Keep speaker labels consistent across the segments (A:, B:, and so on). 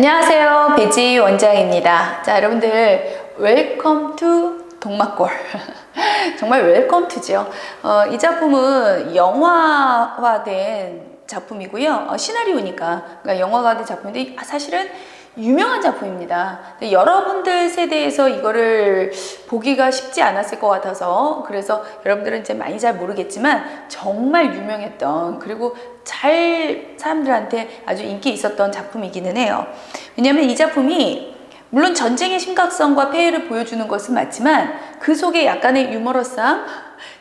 A: 안녕하세요. 배지 원장입니다. 자, 여러분들, 웰컴 투 동막골. 정말 웰컴 투죠. 어, 이 작품은 영화화된 작품이고요. 어, 시나리오니까. 그러니까 영화화된 작품인데, 아, 사실은 유명한 작품입니다. 여러분들 세대에서 이거를 보기가 쉽지 않았을 것 같아서 그래서 여러분들은 이제 많이 잘 모르겠지만 정말 유명했던 그리고 잘 사람들한테 아주 인기 있었던 작품이기는 해요. 왜냐하면 이 작품이 물론 전쟁의 심각성과 폐해를 보여주는 것은 맞지만 그 속에 약간의 유머러스함,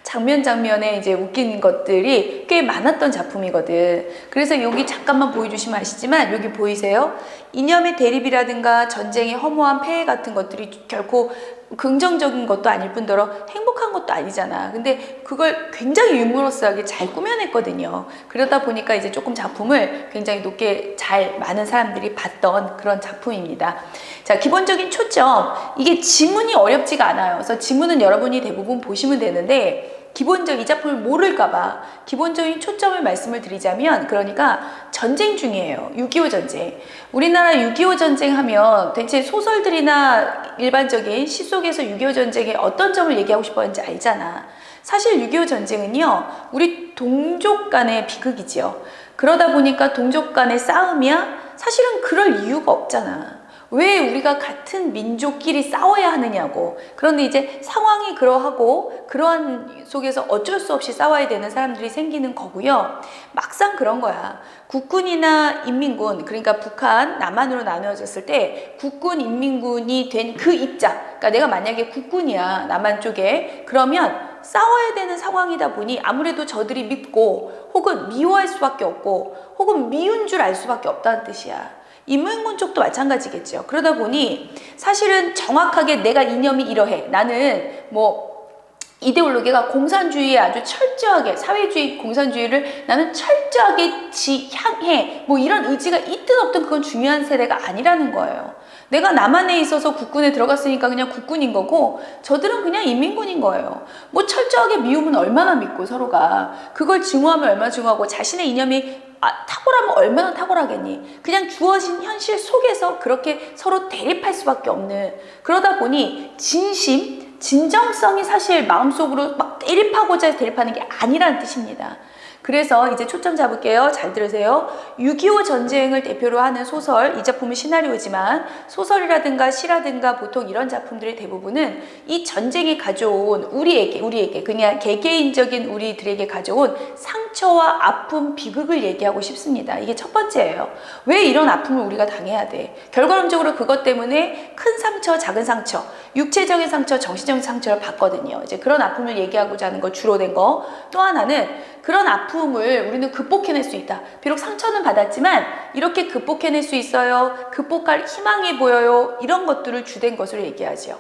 A: 장면 장면에 이제 웃긴 것들이 꽤 많았던 작품이거든. 그래서 여기 잠깐만 보여주시면 아시지만 여기 보이세요? 이념의 대립이라든가 전쟁의 허무한 폐해 같은 것들이 결코 긍정적인 것도 아닐 뿐더러 행복한 것도 아니잖아. 근데 그걸 굉장히 유머러스하게 잘 꾸며냈거든요. 그러다 보니까 이제 조금 작품을 굉장히 높게 잘 많은 사람들이 봤던 그런 작품입니다. 자, 기본적인 초점. 이게 지문이 어렵지가 않아요. 그래서 지문은 여러분이 대부분 보시면 되는데 기본적 이 작품을 모를까봐 기본적인 초점을 말씀을 드리자면 그러니까 전쟁 중이에요. 6.25 전쟁. 우리나라 6.25 전쟁 하면 대체 소설들이나 일반적인 시 속에서 6.25 전쟁의 어떤 점을 얘기하고 싶어 하는지 알잖아. 사실 6.25 전쟁은요, 우리 동족 간의 비극이지요. 그러다 보니까 동족 간의 싸움이야? 사실은 그럴 이유가 없잖아. 왜 우리가 같은 민족끼리 싸워야 하느냐고. 그런데 이제 상황이 그러하고 그러한 속에서 어쩔 수 없이 싸워야 되는 사람들이 생기는 거고요. 막상 그런 거야. 국군이나 인민군, 그러니까 북한, 남한으로 나누어졌을 때 국군, 인민군이 된 그 입장. 그러니까 내가 만약에 국군이야, 남한 쪽에. 그러면 싸워야 되는 상황이다 보니 아무래도 저들이 밉고 혹은 미워할 수밖에 없고 혹은 미운 줄 알 수밖에 없다는 뜻이야. 인문군 쪽도 마찬가지겠죠. 그러다 보니 사실은 정확하게 내가 이념이 이러해. 나는 뭐 이데올로기가 공산주의에 아주 철저하게 사회주의 공산주의를 나는 철저하게 지향해 뭐 이런 의지가 있든 없든 그건 중요한 세대가 아니라는 거예요. 내가 남한에 있어서 국군에 들어갔으니까 그냥 국군인 거고 저들은 그냥 인민군인 거예요. 뭐 철저하게 미우면 얼마나 믿고 서로가 그걸 증오하면 얼마나 증오하고 자신의 이념이 아, 탁월하면 얼마나 탁월하겠니? 그냥 주어진 현실 속에서 그렇게 서로 대립할 수밖에 없는 그러다 보니 진심, 진정성이 사실 마음속으로 막 대립하고자 대립하는 게 아니라는 뜻입니다. 그래서 이제 초점 잡을게요. 잘 들으세요. 6.25 전쟁을 대표로 하는 소설, 이 작품은 시나리오지만 소설이라든가 시라든가 보통 이런 작품들의 대부분은 이 전쟁이 가져온 우리에게, 우리에게, 그냥 개개인적인 우리들에게 가져온 상처와 아픔, 비극을 얘기하고 싶습니다. 이게 첫 번째예요. 왜 이런 아픔을 우리가 당해야 돼? 결과론적으로 그것 때문에 큰 상처, 작은 상처, 육체적인 상처, 정신적인 상처를 받거든요. 이제 그런 아픔을 얘기하고자 하는 거 주로 된 거. 또 하나는 그런 아픔을 우리는 극복해낼 수 있다. 비록 상처는 받았지만 이렇게 극복해낼 수 있어요. 극복할 희망이 보여요. 이런 것들을 주된 것으로 얘기하죠.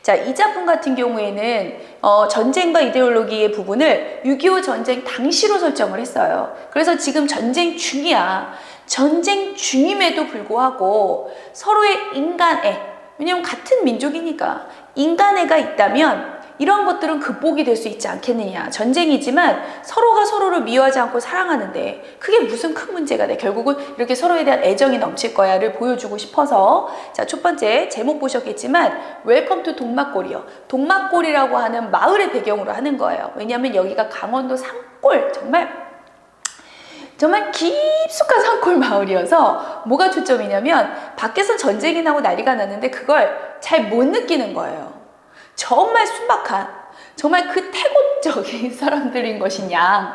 A: 자, 이 작품 같은 경우에는 어, 전쟁과 이데올로기의 부분을 6.25 전쟁 당시로 설정을 했어요. 그래서 지금 전쟁 중이야. 전쟁 중임에도 불구하고 서로의 인간애, 왜냐면 같은 민족이니까 인간애가 있다면 이런 것들은 극복이 될 수 있지 않겠느냐. 전쟁이지만 서로가 서로를 미워하지 않고 사랑하는데 그게 무슨 큰 문제가 돼. 결국은 이렇게 서로에 대한 애정이 넘칠 거야를 보여주고 싶어서 자, 첫 번째 제목 보셨겠지만 웰컴 투 동막골이요. 동막골이라고 하는 마을의 배경으로 하는 거예요. 왜냐하면 여기가 강원도 산골 정말 정말 깊숙한 산골 마을이어서 뭐가 초점이냐면 밖에서 전쟁이 나고 난리가 났는데 그걸 잘 못 느끼는 거예요. 정말 순박한 정말 그 태고적인 사람들인 것이냐.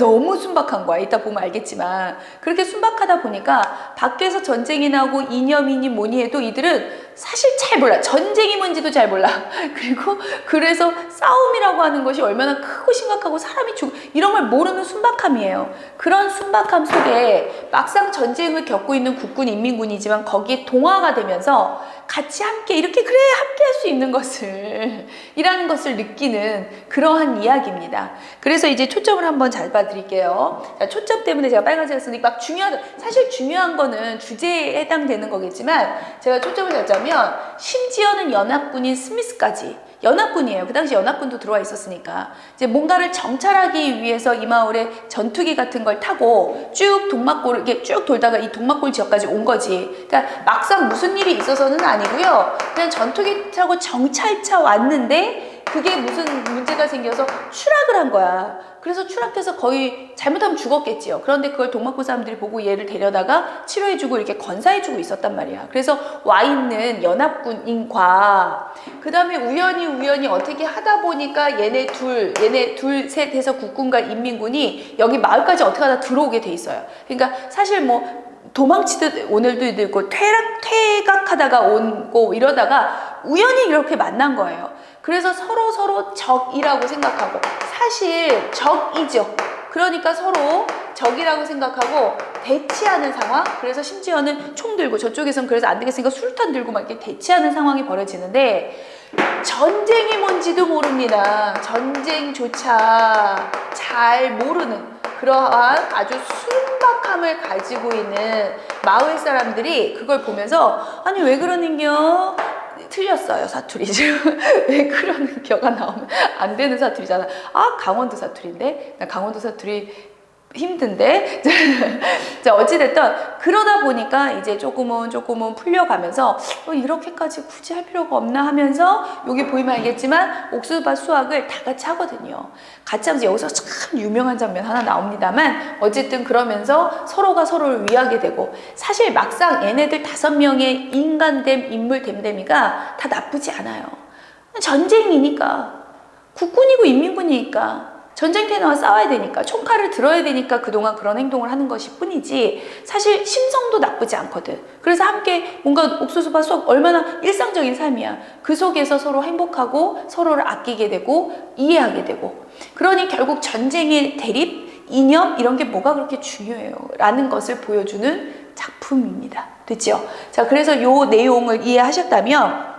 A: 너무 순박한 거야. 이따 보면 알겠지만. 그렇게 순박하다 보니까 밖에서 전쟁이 나고 이념이니 뭐니 해도 이들은 사실 잘 몰라 전쟁이 뭔지도 잘 몰라 그리고 그래서 싸움이라고 하는 것이 얼마나 크고 심각하고 사람이 죽 이런 걸 모르는 순박함이에요 그런 순박함 속에 막상 전쟁을 겪고 있는 국군 인민군이지만 거기에 동화가 되면서 같이 함께 이렇게 그래 함께 할 수 있는 것을 이라는 것을 느끼는 그러한 이야기입니다. 그래서 이제 초점을 한번 잡아드릴게요. 자, 초점 때문에 제가 빨간색을 쓰니 막 중요하다. 사실 중요한 거는 주제에 해당되는 거겠지만 제가 초점을 잡자 면 심지어는 연합군인 스미스까지 연합군이에요. 그 당시 연합군도 들어와 있었으니까 이제 뭔가를 정찰하기 위해서 이 마을에 전투기 같은 걸 타고 쭉 동막골을 이렇게 쭉 돌다가 이 동막골 지역까지 온 거지. 그러니까 막상 무슨 일이 있어서는 아니고요. 그냥 전투기 타고 정찰차 왔는데 그게 무슨 문제가 생겨서 추락을 한 거야. 그래서 추락해서 거의 잘못하면 죽었겠지요. 그런데 그걸 동막골 사람들이 보고 얘를 데려다가 치료해주고 이렇게 건사해주고 있었단 말이야. 그래서 와 있는 연합군인과 그 다음에 우연히 우연히 어떻게 하다 보니까 얘네 둘, 얘네 둘, 셋 해서 국군과 인민군이 여기 마을까지 어떻게 하다 들어오게 돼 있어요. 그러니까 사실 뭐 도망치듯 오늘도 있고 퇴락, 퇴각하다가 온고 이러다가 우연히 이렇게 만난 거예요. 그래서 서로 서로 적이라고 생각하고 사실 적이죠. 그러니까 서로 적이라고 생각하고 대치하는 상황. 그래서 심지어는 총 들고 저쪽에선 그래서 안 되겠으니까 술탄 들고 막 이렇게 대치하는 상황이 벌어지는데 전쟁이 뭔지도 모릅니다. 전쟁조차 잘 모르는 그러한 아주 순박함을 가지고 있는 마을 사람들이 그걸 보면서 아니 왜 그러는겨? 틀렸어요 사투리 지금 왜 그러는 겨가 나오면? 안 되는 사투리잖아. 아 강원도 사투리인데? 나 강원도 사투리 힘든데? 자 어찌됐든 그러다 보니까 이제 조금은 조금은 풀려가면서 어, 이렇게까지 굳이 할 필요가 없나 하면서 여기 보이면 알겠지만 옥수수밭 수확을 다 같이 하거든요. 같이 하면서 여기서 참 유명한 장면 하나 나옵니다만 어쨌든 그러면서 서로가 서로를 위하게 되고 사실 막상 얘네들 다섯 명의 인간됨 인물 됨됨이가 다 나쁘지 않아요. 전쟁이니까. 국군이고 인민군이니까 전쟁터에 나와 싸워야 되니까 총칼을 들어야 되니까 그동안 그런 행동을 하는 것이 뿐이지 사실 심성도 나쁘지 않거든. 그래서 함께 뭔가 옥수수밭 수확 얼마나 일상적인 삶이야. 그 속에서 서로 행복하고 서로를 아끼게 되고 이해하게 되고. 그러니 결국 전쟁의 대립 이념 이런 게 뭐가 그렇게 중요해요? 라는 것을 보여주는 작품입니다. 됐죠? 자 그래서 요 내용을 이해하셨다면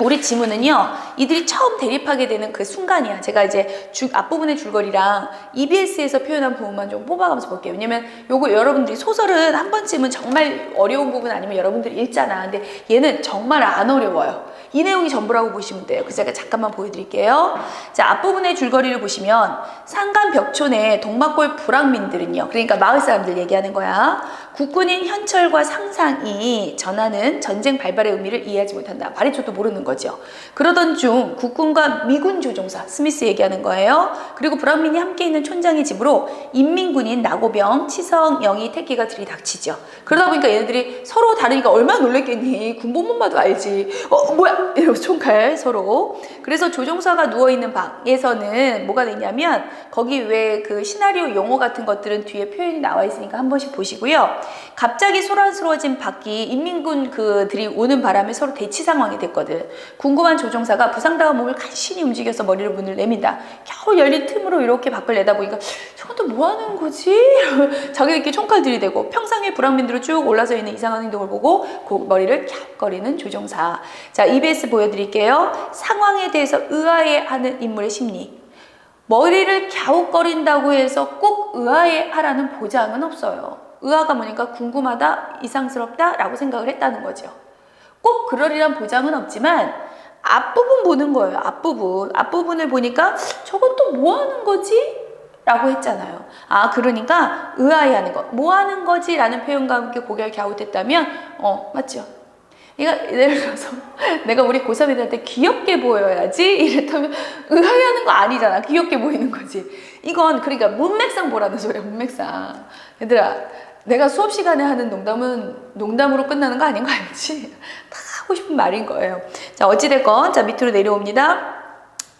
A: 우리 지문은요, 이들이 처음 대립하게 되는 그 순간이야. 제가 이제 줄, 앞부분의 줄거리랑 EBS에서 표현한 부분만 좀 뽑아가면서 볼게요. 왜냐면 요거 여러분들이 소설은 한 번쯤은 정말 어려운 부분 아니면 여러분들이 읽잖아. 근데 얘는 정말 안 어려워요. 이 내용이 전부라고 보시면 돼요. 그래서 제가 잠깐만 보여드릴게요. 자, 앞부분의 줄거리를 보시면 상간 벽촌의 동막골 불황민들은요. 그러니까 마을 사람들 얘기하는 거야. 국군인 현철과 상상이 전하는 전쟁 발발의 의미를 이해하지 못한다. 말해줘도 모르는 거죠. 그러던 중 국군과 미군 조종사 스미스 얘기하는 거예요. 그리고 불황민이 함께 있는 촌장의 집으로 인민군인 나고병, 치성, 영희, 태기가 들이닥치죠. 그러다 보니까 얘네들이 서로 다르니까 얼마나 놀랬겠니. 군복만 봐도 알지. 어 뭐야 이러면서 총칼 서로. 그래서 조종사가 누워 있는 방에서는 뭐가 되냐면 거기 왜 그 시나리오 용어 같은 것들은 뒤에 표현이 나와 있으니까 한 번씩 보시고요. 갑자기 소란스러워진 밖이 인민군 그들이 오는 바람에 서로 대치 상황이 됐거든. 궁금한 조종사가 부상당한 몸을 간신히 움직여서 머리를 문을 내민다. 겨우 열린 틈으로 이렇게 밖을 내다보니까 저것도 뭐 하는 거지? 자기들끼리 총칼 들이대고 평상의 불황민들로 쭉 올라서 있는 이상한 행동을 보고 고 머리를 캬거리는 조종사. 자, EBS 보여드릴게요. 상황에 대해서 의아해하는 인물의 심리. 머리를 갸웃거린다고 해서 꼭 의아해하라는 보장은 없어요. 의아가 뭐니까 궁금하다, 이상스럽다 라고 생각을 했다는 거죠. 꼭 그러리란 보장은 없지만 앞부분 보는 거예요. 앞부분. 앞부분을 보니까 저건 또 뭐 하는 거지? 라고 했잖아요. 아, 그러니까 의아해 하는 거. 뭐 하는 거지? 라는 표현과 함께 고개를 갸웃했다면 어, 맞죠? 내가 예를 들어서 내가 우리 고3 애들한테 귀엽게 보여야지 이랬다면 의아해하는 거 아니잖아. 귀엽게 보이는 거지. 이건 그러니까 문맥상 보라는 소리야. 문맥상. 얘들아 내가 수업 시간에 하는 농담은 농담으로 끝나는 거 아닌 거 알지? 다 하고 싶은 말인 거예요. 자 어찌됐건 자 밑으로 내려옵니다.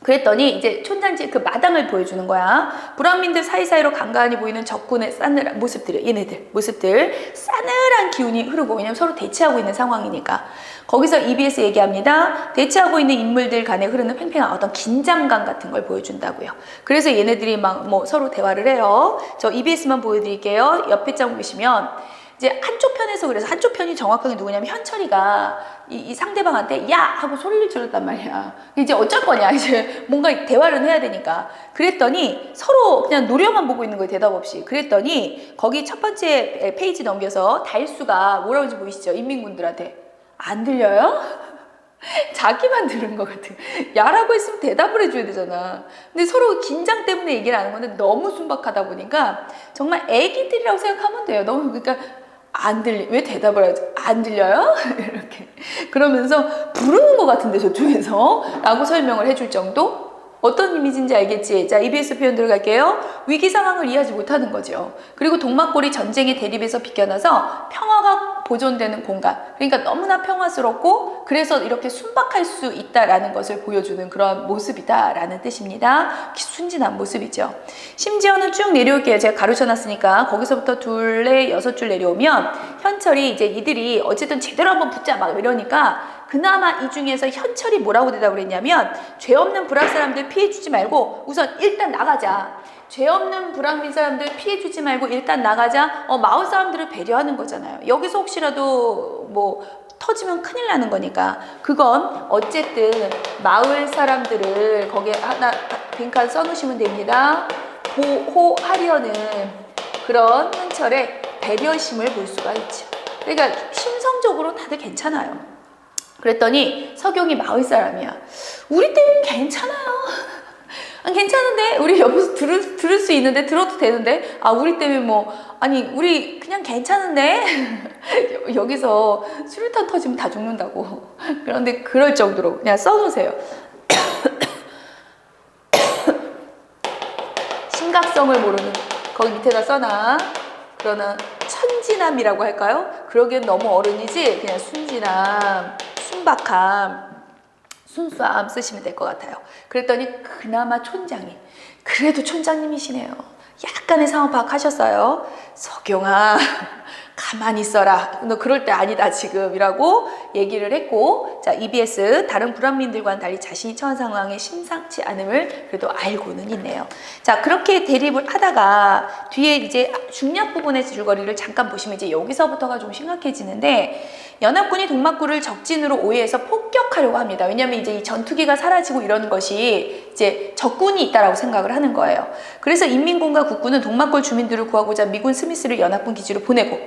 A: 그랬더니 이제 촌장집 그 마당을 보여주는 거야. 불황민들 사이사이로 간간히 보이는 적군의 싸늘한 모습들, 얘네들 모습들 싸늘한 기운이 흐르고 왜냐면 서로 대치하고 있는 상황이니까 거기서 EBS 얘기합니다. 대치하고 있는 인물들 간에 흐르는 팽팽한 어떤 긴장감 같은 걸 보여준다고요. 그래서 얘네들이 막 뭐 서로 대화를 해요. 저 EBS만 보여드릴게요. 옆에 장 보시면 이제 한쪽 편에서 그래서 한쪽 편이 정확하게 누구냐면 현철이가 이, 이 상대방한테 야 하고 소리를 질렀단 말이야. 이제 어쩔 거냐 이제 뭔가 대화를 해야 되니까. 그랬더니 서로 그냥 노려만 보고 있는 거예요 대답 없이. 그랬더니 거기 첫 번째 페이지 넘겨서 달수가 뭐라고 하는지 보이시죠? 인민군들한테 안 들려요? 자기만 들은 것 같아. 야라고 했으면 대답을 해줘야 되잖아. 근데 서로 긴장 때문에 얘기를 하는 건데 너무 순박하다 보니까 정말 애기들이라고 생각하면 돼요. 너무 그러니까 안 들리 왜 대답을 하지? 안 들려요? 이렇게 그러면서 부르는 것 같은데 저쪽에서 라고 설명을 해줄 정도 어떤 이미지인지 알겠지? 자, EBS 표현 들어갈게요. 위기 상황을 이해하지 못하는 거죠. 그리고 동막골이 전쟁의 대립에서 비껴나서 평화가 보존되는 공간. 그러니까 너무나 평화스럽고 그래서 이렇게 순박할 수 있다라는 것을 보여주는 그런 모습이다라는 뜻입니다. 순진한 모습이죠. 심지어는 쭉 내려올게요. 제가 가로쳐 놨으니까 거기서부터 둘레 여섯 줄 내려오면 현철이 이제 이들이 어쨌든 제대로 한번 붙자 막 이러니까 그나마 이 중에서 현철이 뭐라고 대답을 했냐면 죄 없는 불악 사람들 피해 주지 말고 우선 일단 나가자. 죄 없는 불악민 사람들 피해 주지 말고 일단 나가자. 어, 마을 사람들을 배려하는 거잖아요. 여기서 혹시라도 뭐 터지면 큰일 나는 거니까 그건 어쨌든 마을 사람들을 거기에 하나 빈칸 써놓으시면 됩니다. 보호하려는 그런 현철의 배려심을 볼 수가 있죠. 그러니까 심성적으로 다들 괜찮아요. 그랬더니 석용이 마을 사람이야. 우리 때는 괜찮아요. 아, 괜찮은데? 우리 옆에서 들을, 들을 수 있는데? 들어도 되는데? 아 우리 때문에 뭐. 아니 우리 그냥 괜찮은데? 여기서 수류탄 터지면 다 죽는다고. 그런데 그럴 정도로 그냥 써놓으세요. 심각성을 모르는 거기 밑에다 써놔. 그러나 천진함이라고 할까요? 그러기엔 너무 어른이지? 그냥 순진함 순박함 순수함 쓰시면 될 것 같아요. 그랬더니 그나마 촌장이 그래도 촌장님이시네요. 약간의 상황 파악하셨어요. 석용아 가만히 있어라. 너 그럴 때 아니다 지금 이라고 얘기를 했고 자 EBS 다른 불안민들과는 달리 자신이 처한 상황에 심상치 않음을 그래도 알고는 있네요. 자 그렇게 대립을 하다가 뒤에 이제 중략 부분의 줄거리를 잠깐 보시면 이제 여기서부터가 좀 심각해지는데 연합군이 동막구를 적진으로 오해해서 폭격하려고 합니다. 왜냐하면 이제 이 전투기가 사라지고 이러는 것이 이제 적군이 있다라고 생각을 하는 거예요. 그래서 인민군과 국군은 동막골 주민들을 구하고자 미군 스미스를 연합군 기지로 보내고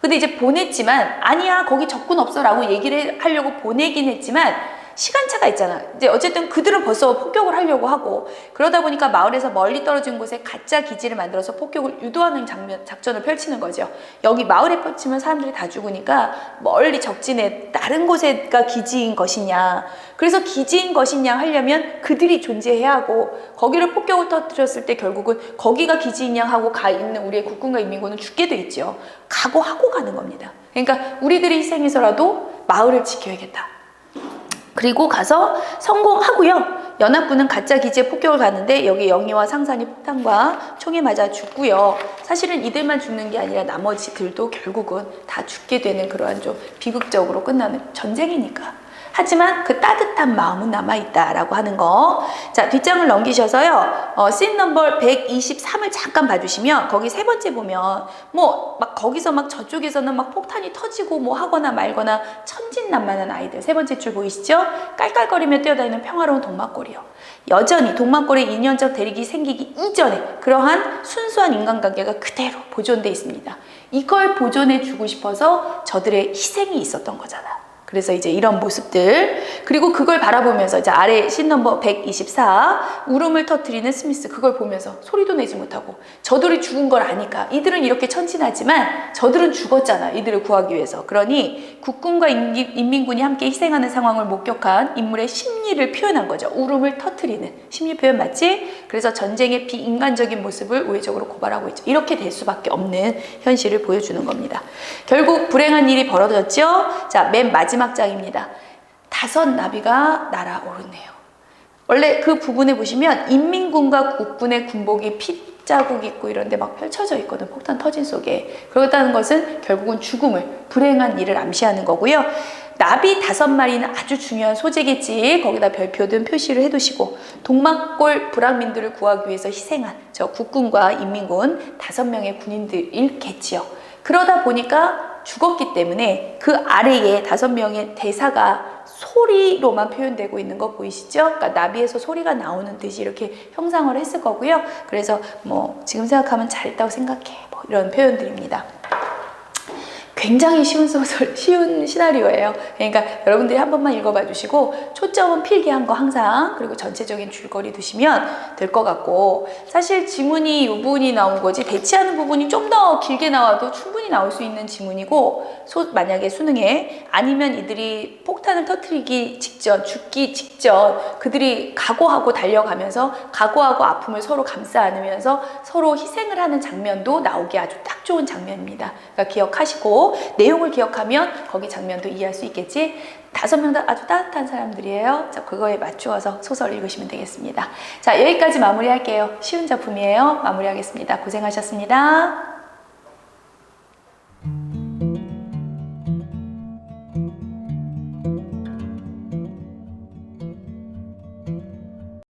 A: 근데 이제 보냈지만 아니야 거기 적군 없어라고 얘기를 하려고 보내긴 했지만 시간차가 있잖아. 이제 어쨌든 그들은 벌써 폭격을 하려고 하고 그러다 보니까 마을에서 멀리 떨어진 곳에 가짜 기지를 만들어서 폭격을 유도하는 장면 작전을 펼치는 거죠. 여기 마을에 펼치면 사람들이 다 죽으니까 멀리 적진에 다른 곳에가 기지인 것이냐. 그래서 기지인 것이냐 하려면 그들이 존재해야 하고 거기를 폭격을 터뜨렸을 때 결국은 거기가 기지이냐 하고 가 있는 우리의 국군과 인민군은 죽게 돼 있죠. 각오하고 가는 겁니다. 그러니까 우리들이 희생해서라도 마을을 지켜야겠다. 그리고 가서 성공하고요. 연합군은 가짜 기지에 폭격을 가는데 여기 영희와 상산이 폭탄과 총에 맞아 죽고요. 사실은 이들만 죽는 게 아니라 나머지들도 결국은 다 죽게 되는 그러한 좀 비극적으로 끝나는 전쟁이니까. 하지만 그 따뜻한 마음은 남아있다라고 하는 거. 자, 뒷장을 넘기셔서요. 어, 씬 넘버 123을 잠깐 봐주시면 거기 세 번째 보면 뭐 막 거기서 막 저쪽에서는 막 폭탄이 터지고 뭐 하거나 말거나 천진난만한 아이들. 세 번째 줄 보이시죠? 깔깔거리며 뛰어다니는 평화로운 동막골이요. 여전히 동막골의 2년적 대립이 생기기 이전에 그러한 순수한 인간관계가 그대로 보존돼 있습니다. 이걸 보존해 주고 싶어서 저들의 희생이 있었던 거잖아. 그래서 이제 이런 모습들. 그리고 그걸 바라보면서 이제 아래 신 넘버 124 울음을 터트리는 스미스 그걸 보면서 소리도 내지 못하고 저들이 죽은 걸 아니까. 이들은 이렇게 천진하지만 저들은 죽었잖아 이들을 구하기 위해서. 그러니 국군과 인민군이 함께 희생하는 상황을 목격한 인물의 심리를 표현한 거죠. 울음을 터트리는. 심리 표현 맞지? 그래서 전쟁의 비인간적인 모습을 우회적으로 고발하고 있죠. 이렇게 될 수밖에 없는 현실을 보여주는 겁니다. 결국 불행한 일이 벌어졌죠? 자맨 마지막 마지막 장입니다. 다섯 나비가 날아오르네요. 원래 그 부분에 보시면 인민군과 국군의 군복이 핏자국 있고 이런데 막 펼쳐져 있거든. 폭탄 터진 속에. 그렇다는 것은 결국은 죽음을, 불행한 일을 암시하는 거고요. 나비 다섯 마리는 아주 중요한 소재겠지. 거기다 별표든 표시를 해두시고 동막골 불황민들을 구하기 위해서 희생한 저 국군과 인민군 다섯 명의 군인들일겠지요. 그러다 보니까 죽었기 때문에 그 아래에 다섯 명의 대사가 소리로만 표현되고 있는 거 보이시죠? 그러니까 나비에서 소리가 나오는 듯이 이렇게 형상을 했을 거고요. 그래서 뭐 지금 생각하면 잘했다고 생각해. 뭐 이런 표현들입니다. 굉장히 쉬운 소설, 쉬운 시나리오예요. 그러니까 여러분들이 한 번만 읽어봐 주시고 초점은 필기한 거 항상 그리고 전체적인 줄거리 두시면 될 것 같고 사실 지문이 이 부분이 나온 거지 배치하는 부분이 좀 더 길게 나와도 충분히 나올 수 있는 지문이고 소- 만약에 수능에 아니면 이들이 폭탄을 터트리기 직전 죽기 직전 그들이 각오하고 달려가면서 각오하고 아픔을 서로 감싸 안으면서 서로 희생을 하는 장면도 나오기 아주 딱 좋은 장면입니다. 그러니까 기억하시 고 내용을 기억하면 거기 장면도 이해할 수 있겠지. 다섯 명 다 아주 따뜻한 사람들이에요. 자, 그거에 맞추어서 소설 읽으시면 되겠습니다. 자, 여기까지 마무리할게요. 쉬운 작품이에요. 마무리하겠습니다. 고생하셨습니다.